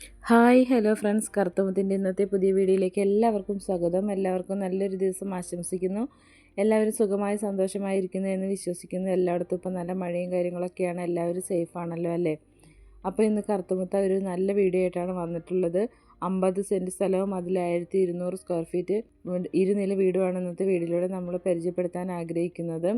Hi hello friends. കറുത്തമുത്തിന്റെ ഇന്നത്തെ പുതിയ വീഡിയോയിലേക്ക് എല്ലാവർക്കും സ്വാഗതം. എല്ലാവർക്കും നല്ലൊരു ദിവസം ആശംസിക്കുന്നു. എല്ലാവരും സുഖമായി സന്തോഷമായിരിക്കുന്നു എന്ന് വിശ്വസിക്കുന്നു. എല്ലായിടത്തും ഇപ്പം നല്ല മഴയും കാര്യങ്ങളൊക്കെയാണ്. എല്ലാവരും സേഫ് ആണല്ലോ അല്ലേ? അപ്പോൾ ഇന്ന് കറുത്തമുത്ത ഒരു നല്ല വീഡിയോ ആയിട്ടാണ് വന്നിട്ടുള്ളത്. അമ്പത് സെന്റ് സ്ഥലവും അതിൽ ആയിരത്തി ഇരുന്നൂറ് സ്ക്വയർ ഫീറ്റ് ഇരുനില വീടുമാണ് ഇന്നത്തെ വീടിലൂടെ നമ്മൾ പരിചയപ്പെടുത്താൻ ആഗ്രഹിക്കുന്നത്.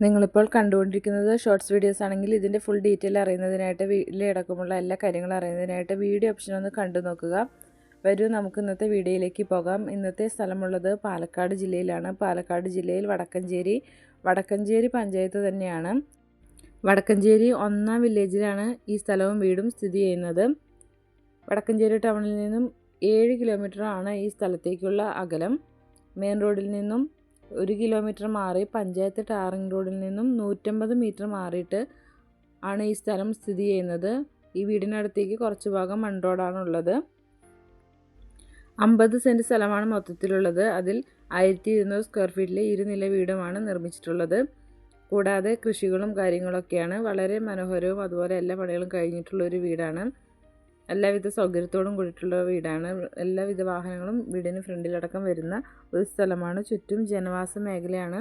നിങ്ങളിപ്പോൾ കണ്ടുകൊണ്ടിരിക്കുന്നത് ഷോർട്സ് വീഡിയോസ് ആണെങ്കിൽ ഇതിന്റെ ഫുൾ ഡീറ്റെയിൽ അറിയുന്നതിനായിട്ട് വീട്ടിലടക്കമുള്ള എല്ലാ കാര്യങ്ങളും അറിയുന്നതിനായിട്ട് വീഡിയോ ഓപ്ഷൻ ഒന്ന് കണ്ടു നോക്കുക. വരൂ നമുക്ക് ഇന്നത്തെ വീഡിയോയിലേക്ക് പോകാം. ഇന്നത്തെ സ്ഥലമുള്ളത് പാലക്കാട് ജില്ലയിലാണ്. പാലക്കാട് ജില്ലയിൽ വടക്കഞ്ചേരി വടക്കഞ്ചേരി പഞ്ചായത്ത് തന്നെയാണ്. വടക്കഞ്ചേരി ഒന്നാം വില്ലേജിലാണ് ഈ സ്ഥലവും വീടും സ്ഥിതി ചെയ്യുന്നത്. വടക്കഞ്ചേരി ടൗണിൽ നിന്നും ഏഴ് കിലോമീറ്ററാണ് ഈ സ്ഥലത്തേക്കുള്ള അകലം. മെയിൻ റോഡിൽ നിന്നും ഒരു കിലോമീറ്റർ മാറി പഞ്ചായത്ത് ടാറിംഗ് റോഡിൽ നിന്നും നൂറ്റമ്പത് മീറ്റർ മാറിയിട്ട് ആണ് ഈ സ്ഥലം സ്ഥിതി ചെയ്യുന്നത്. ഈ വീടിനടുത്തേക്ക് കുറച്ച് ഭാഗം മൺറോഡാണുള്ളത് അമ്പത് സെന്റ് സ്ഥലമാണ് മൊത്തത്തിലുള്ളത്. അതിൽ ആയിരത്തി ഇരുന്നൂറ് സ്ക്വയർ ഫീറ്റിലെ ഇരുനില വീടുമാണ് നിർമ്മിച്ചിട്ടുള്ളത്. കൂടാതെ കൃഷികളും കാര്യങ്ങളൊക്കെയാണ്. വളരെ മനോഹരവും അതുപോലെ എല്ലാ പണികളും കഴിഞ്ഞിട്ടുള്ള ഒരു വീടാണ്. എല്ലാവിധ സൗകര്യത്തോടും കൂടിയിട്ടുള്ള വീടാണ്. എല്ലാവിധ വാഹനങ്ങളും വീടിന് ഫ്രണ്ടിലടക്കം വരുന്ന ഒരു സ്ഥലമാണ്. ചുറ്റും ജനവാസ മേഖലയാണ്.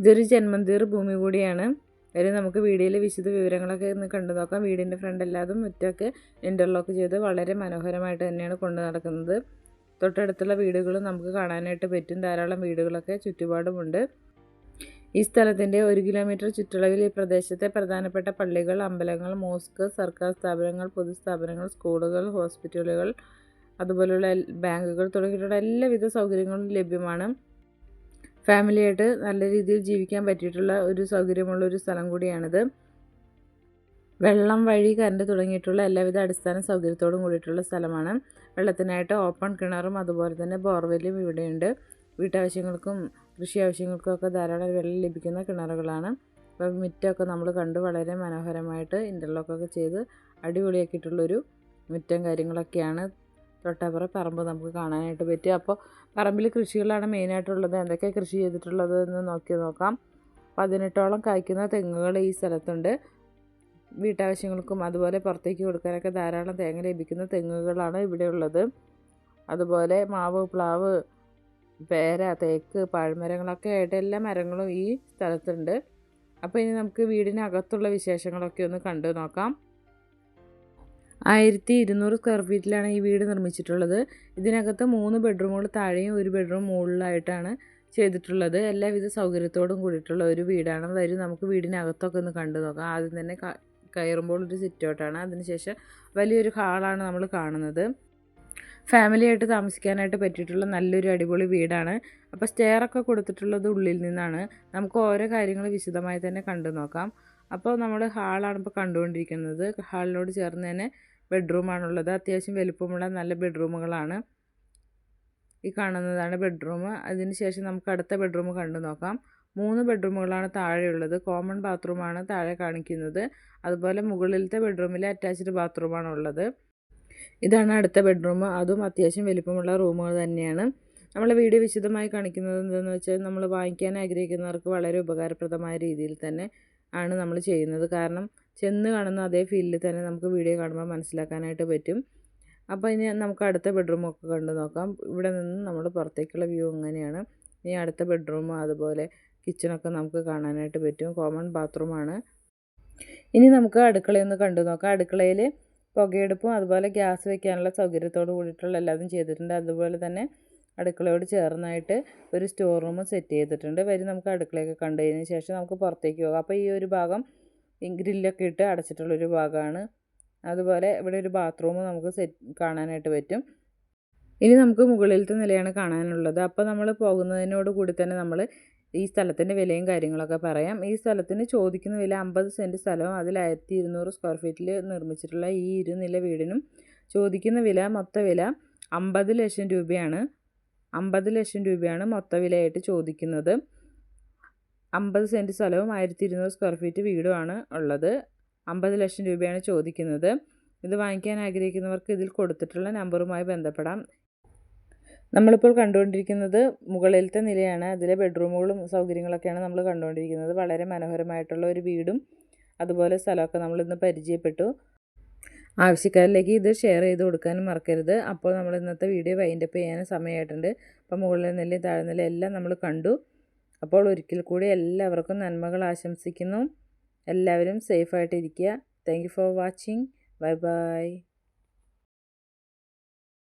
ഇതൊരു ജന്മന്തീർ ഭൂമി കൂടിയാണ്. വരെ നമുക്ക് വീഡിയോയിലെ വിശദ വിവരങ്ങളൊക്കെ ഒന്ന് കണ്ടു നോക്കാം. വീടിന്റെ ഫ്രണ്ട് എല്ലാതും മുറ്റമൊക്കെ ഇന്റർലോക്ക് ചെയ്ത് വളരെ മനോഹരമായിട്ട് തന്നെയാണ് കൊണ്ടു നടക്കുന്നത്. തൊട്ടടുത്തുള്ള വീടുകളും നമുക്ക് കാണാനായിട്ട് പറ്റും. ധാരാളം വീടുകളൊക്കെ ചുറ്റുപാടുമുണ്ട്. ഈ സ്ഥലത്തിന്റെ ഒരു കിലോമീറ്റർ ചുറ്റളവിൽ ഈ പ്രദേശത്തെ പ്രധാനപ്പെട്ട പള്ളികൾ അമ്പലങ്ങൾ മോസ്ക് സർക്കാർ സ്ഥാപനങ്ങൾ പൊതുസ്ഥാപനങ്ങൾ സ്കൂളുകൾ ഹോസ്പിറ്റലുകൾ അതുപോലെയുള്ള ബാങ്കുകൾ തുടങ്ങിയിട്ടുള്ള എല്ലാവിധ സൗകര്യങ്ങളും ലഭ്യമാണ്. ഫാമിലിയായിട്ട് നല്ല രീതിയിൽ ജീവിക്കാൻ പറ്റിയിട്ടുള്ള ഒരു സൗകര്യമുള്ള ഒരു സ്ഥലം കൂടിയാണിത്. വെള്ളം വഴി കറണ്ട് തുടങ്ങിയിട്ടുള്ള എല്ലാവിധ അടിസ്ഥാന സൗകര്യത്തോടും കൂടിയിട്ടുള്ള സ്ഥലമാണ്. വെള്ളത്തിനായിട്ട് ഓപ്പൺ കിണറും അതുപോലെ തന്നെ ബോർവെല്ലും ഇവിടെയുണ്ട്. വീട്ടാവശ്യങ്ങൾക്കും കൃഷി ആവശ്യങ്ങൾക്കൊക്കെ ധാരാളം വെള്ളം ലഭിക്കുന്ന കിണറുകളാണ്. അപ്പോൾ മുറ്റമൊക്കെ നമ്മൾ കണ്ട് വളരെ മനോഹരമായിട്ട് ഇന്റർലോക്കൊക്കെ ചെയ്ത് അടിപൊളിയാക്കിയിട്ടുള്ളൊരു മുറ്റം കാര്യങ്ങളൊക്കെയാണ് തൊട്ടപ്പുറ പറമ്പ് നമുക്ക് കാണാനായിട്ട് പറ്റും അപ്പോൾ പറമ്പിൽ കൃഷികളാണ് മെയിനായിട്ടുള്ളത് എന്തൊക്കെ കൃഷി ചെയ്തിട്ടുള്ളത് എന്ന് നോക്കി നോക്കാം. പതിനെട്ടോളം കായ്ക്കുന്ന തെങ്ങുകൾ ഈ സ്ഥലത്തുണ്ട്. വീട്ടാവശ്യങ്ങൾക്കും അതുപോലെ പുറത്തേക്ക് കൊടുക്കാനൊക്കെ ധാരാളം തേങ്ങ ലഭിക്കുന്ന തെങ്ങുകളാണ് ഇവിടെ ഉള്ളത്. അതുപോലെ മാവ് പ്ലാവ് പേര തേക്ക് പാഴ്മരങ്ങളൊക്കെ ആയിട്ട് എല്ലാ മരങ്ങളും ഈ സ്ഥലത്തുണ്ട്. അപ്പോൾ ഇനി നമുക്ക് വീടിനകത്തുള്ള വിശേഷങ്ങളൊക്കെ ഒന്ന് കണ്ടു നോക്കാം. ആയിരത്തി ഇരുന്നൂറ് സ്ക്വയർ ഫീറ്റിലാണ് ഈ വീട് നിർമ്മിച്ചിട്ടുള്ളത്. ഇതിനകത്ത് മൂന്ന് ബെഡ്റൂമുകൾ താഴെയും ഒരു ബെഡ്റൂം മുകളിലായിട്ടാണ് ചെയ്തിട്ടുള്ളത്. എല്ലാവിധ സൗകര്യത്തോടും കൂടിയിട്ടുള്ള ഒരു വീടാണ്. വരും നമുക്ക് വീടിനകത്തൊക്കെ ഒന്ന് കണ്ടു നോക്കാം. ആദ്യം തന്നെ കയറുമ്പോൾ ഒരു സിറ്റ് ഔട്ടാണ്. അതിനുശേഷം വലിയൊരു ഹാളാണ് നമ്മൾ കാണുന്നത്. ഫാമിലിയായിട്ട് താമസിക്കാനായിട്ട് പറ്റിയിട്ടുള്ള നല്ലൊരു അടിപൊളി വീടാണ്. അപ്പോൾ സ്റ്റെയറൊക്കെ കൊടുത്തിട്ടുള്ളത് ഉള്ളിൽ നിന്നാണ്. നമുക്ക് ഓരോ കാര്യങ്ങൾ വിശദമായി തന്നെ കണ്ടു നോക്കാം. അപ്പോൾ നമ്മൾ ഹാളാണ് ഇപ്പോൾ കണ്ടുകൊണ്ടിരിക്കുന്നത്. ഹാളിനോട് ചേർന്ന് തന്നെ ബെഡ്റൂമാണുള്ളത് അത്യാവശ്യം വലുപ്പമുള്ള നല്ല ബെഡ്റൂമുകളാണ് ഈ കാണുന്നതാണ് ബെഡ്റൂം അതിനുശേഷം നമുക്ക് അടുത്ത ബെഡ്റൂം കണ്ടു നോക്കാം. മൂന്ന് ബെഡ്റൂമുകളാണ് താഴെയുള്ളത് കോമൺ ബാത്റൂമാണ് താഴെ കാണിക്കുന്നത്. അതുപോലെ മുകളിലത്തെ ബെഡ്റൂമിൽ അറ്റാച്ച്ഡ് ബാത്റൂമാണ് ഉള്ളത്. ഇതാണ് അടുത്ത ബെഡ്റൂം. അതും അത്യാവശ്യം വലിപ്പമുള്ള റൂമുകൾ തന്നെയാണ്. നമ്മളെ വീഡിയോ വിശദമായി കാണിക്കുന്നത് എന്താണെന്ന് വെച്ചാൽ നമ്മൾ വാങ്ങിക്കാൻ ആഗ്രഹിക്കുന്നവർക്ക് വളരെ ഉപകാരപ്രദമായ രീതിയിൽ തന്നെ ആണ് നമ്മൾ ചെയ്യുന്നത്. കാരണം ചെന്ന് കാണുന്ന അതേ ഫീലിൽ തന്നെ നമുക്ക് വീഡിയോ കാണുമ്പോൾ മനസ്സിലാക്കാനായിട്ട് പറ്റും. അപ്പോൾ ഇനി നമുക്ക് അടുത്ത ബെഡ്റൂമൊക്കെ കണ്ടു നോക്കാം. ഇവിടെ നിന്ന് നമ്മൾ പുറത്തേക്കുള്ള വ്യൂ എങ്ങനെയാണ്? ഇനി അടുത്ത ബെഡ്റൂം അതുപോലെ കിച്ചണൊക്കെ നമുക്ക് കാണാനായിട്ട് പറ്റും. കോമൺ ബാത്റൂമാണ് ഇനി നമുക്ക് അടുക്കളയൊന്ന് കണ്ടു നോക്കാം. അടുക്കളയിൽ പുകയെടുപ്പും അതുപോലെ ഗ്യാസ് വെക്കാനുള്ള സൗകര്യത്തോട് കൂടിയിട്ടുള്ള എല്ലാതും ചെയ്തിട്ടുണ്ട്. അതുപോലെ തന്നെ അടുക്കളയോട് ചേർന്നായിട്ട് ഒരു സ്റ്റോർ റൂം സെറ്റ് ചെയ്തിട്ടുണ്ട്. വരും നമുക്ക് അടുക്കളയൊക്കെ കണ്ടതിന് ശേഷം നമുക്ക് പുറത്തേക്ക് പോകാം. അപ്പോൾ ഈ ഒരു ഭാഗം ഗ്രില്ലൊക്കെ ഇട്ട് അടച്ചിട്ടുള്ളൊരു ഭാഗമാണ്. അതുപോലെ ഇവിടെ ഒരു ബാത്റൂം നമുക്ക് സെറ്റ് കാണാനായിട്ട് പറ്റും. ഇനി നമുക്ക് മുകളിലത്തെ നിലയാണ് കാണാനുള്ളത്. അപ്പോൾ നമ്മൾ പോകുന്നതിനോട് കൂടി തന്നെ നമ്മൾ ഈ സ്ഥലത്തിന്റെ വിലയും കാര്യങ്ങളൊക്കെ പറയാം. ഈ സ്ഥലത്തിന് ചോദിക്കുന്ന വില അമ്പത് സെന്റ് സ്ഥലവും അതിൽ ആയിരത്തി ഇരുന്നൂറ് സ്ക്വയർ ഫീറ്റിൽ നിർമ്മിച്ചിട്ടുള്ള ഈ ഇരുനില വീടിനും ചോദിക്കുന്ന വില മൊത്ത വില അമ്പത് ലക്ഷം രൂപയാണ്. അമ്പത് ലക്ഷം രൂപയാണ് മൊത്ത വിലയായിട്ട് ചോദിക്കുന്നത്. അമ്പത് സെന്റ് സ്ഥലവും ആയിരത്തി ഇരുന്നൂറ് സ്ക്വയർ ഫീറ്റ് വീടുമാണ് ഉള്ളത്. അമ്പത് ലക്ഷം രൂപയാണ് ചോദിക്കുന്നത്. ഇത് വാങ്ങിക്കാൻ ആഗ്രഹിക്കുന്നവർക്ക് ഇതിൽ കൊടുത്തിട്ടുള്ള നമ്പറുമായി ബന്ധപ്പെടാം. നമ്മളിപ്പോൾ കണ്ടുകൊണ്ടിരിക്കുന്നത് മുകളിലത്തെ നിലയാണ്. അതിലെ ബെഡ്റൂമുകളും സൗകര്യങ്ങളൊക്കെയാണ് നമ്മൾ കണ്ടുകൊണ്ടിരിക്കുന്നത്. വളരെ മനോഹരമായിട്ടുള്ള ഒരു വീടും അതുപോലെ സ്ഥലമൊക്കെ നമ്മളിന്ന് പരിചയപ്പെട്ടു. ആവശ്യക്കാരിലേക്ക് ഇത് ഷെയർ ചെയ്ത് കൊടുക്കാനും മറക്കരുത്. അപ്പോൾ നമ്മൾ ഇന്നത്തെ വീഡിയോ വൈൻഡപ്പ് ചെയ്യാനും സമയമായിട്ടുണ്ട്. അപ്പോൾ മുകളിലെ നെല്ല് താഴെ നില എല്ലാം നമ്മൾ കണ്ടു. അപ്പോൾ ഒരിക്കൽ കൂടി എല്ലാവർക്കും നന്മകൾ ആശംസിക്കുന്നു. എല്ലാവരും സേഫായിട്ടിരിക്കുക thank for watching bye bye